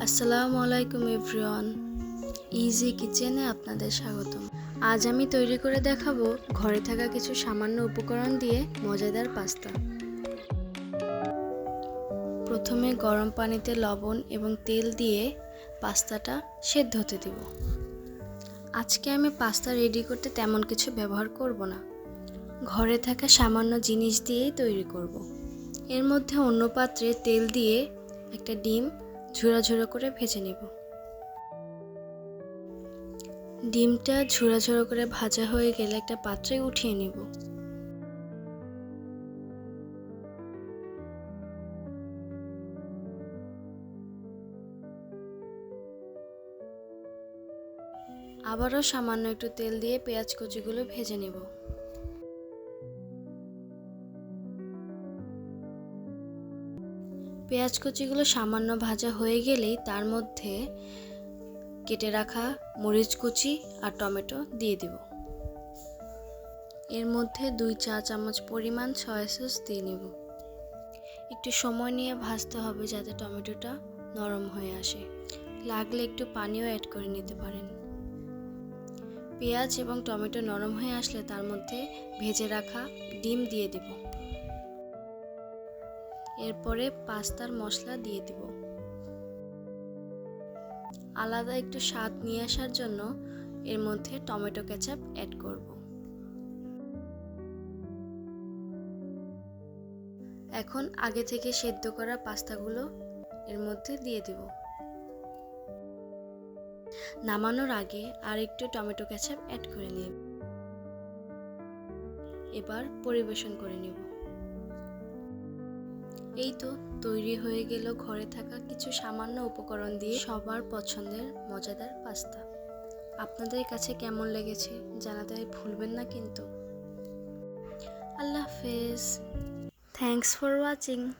আসসালামু আলাইকুম everyone. Easy কিচেনে আপনাদের স্বাগতম। আজ আমি তৈরি করে দেখাবো ঘরে থাকা কিছু সামান্য উপকরণ দিয়ে মজাদার পাস্তা। প্রথমে গরম পানিতে লবণ এবং তেল দিয়ে পাস্তাটা সেদ্ধ হতে দিব। আজকে আমি পাস্তা রেডি করতে তেমন কিছু ব্যবহার করব না। ঘরে থাকা সামান্য জিনিস দিয়েই তৈরি করব। এর মধ্যে অন্য পাত্রে তেল দিয়ে একটা ডিম ঝুরা ঝুরা করে ভেজে নেব। ডিমটা ঝুরা ঝুরা করে ভাজা হয়ে গেলে একটা পাত্রে উঠিয়ে নেব। আবারও সামান্য একটু তেল দিয়ে পেঁয়াজ কুচিগুলো ভেজে নেব। পেঁয়াজ কুচিগুলো সামান্য ভাজা হয়ে গেলেই তার মধ্যে কেটে রাখা মরিচ কুচি আর টমেটো দিয়ে দিব। এর মধ্যে দুই চা চামচ পরিমাণ সয়া সস দিয়ে নেব। একটু সময় নিয়ে ভাজতে হবে যাতে টমেটোটা নরম হয়ে আসে। লাগলে একটু পানিও অ্যাড করে নিতে পারেন। পেঁয়াজ এবং টমেটো নরম হয়ে আসলে তার মধ্যে ভেজে রাখা ডিম দিয়ে দেব। এরপরে পাস্তার মশলা দিয়ে দিব। আলাদা একটু স্বাদ নিয়ে আসার জন্য এর মধ্যে টমেটো কেচাপ অ্যাড করব। এখন আগে থেকে সেদ্ধ করা পাস্তাগুলো এর মধ্যে দিয়ে দেব। নামানোর আগে আর একটু টমেটো কেচাপ অ্যাড করে নিব এবার পরিবেশন করে নেব। এই তো তৈরি হয়ে গেল ঘরে থাকা কিছু সামান্য উপকরণ দিয়ে সবার পছন্দের মজাদার পাস্তা। আপনাদের কাছে কেমন লেগেছে জানাতে ভুলবেন না কিন্তু। আল্লাহ হাফেজ। Thanks for watching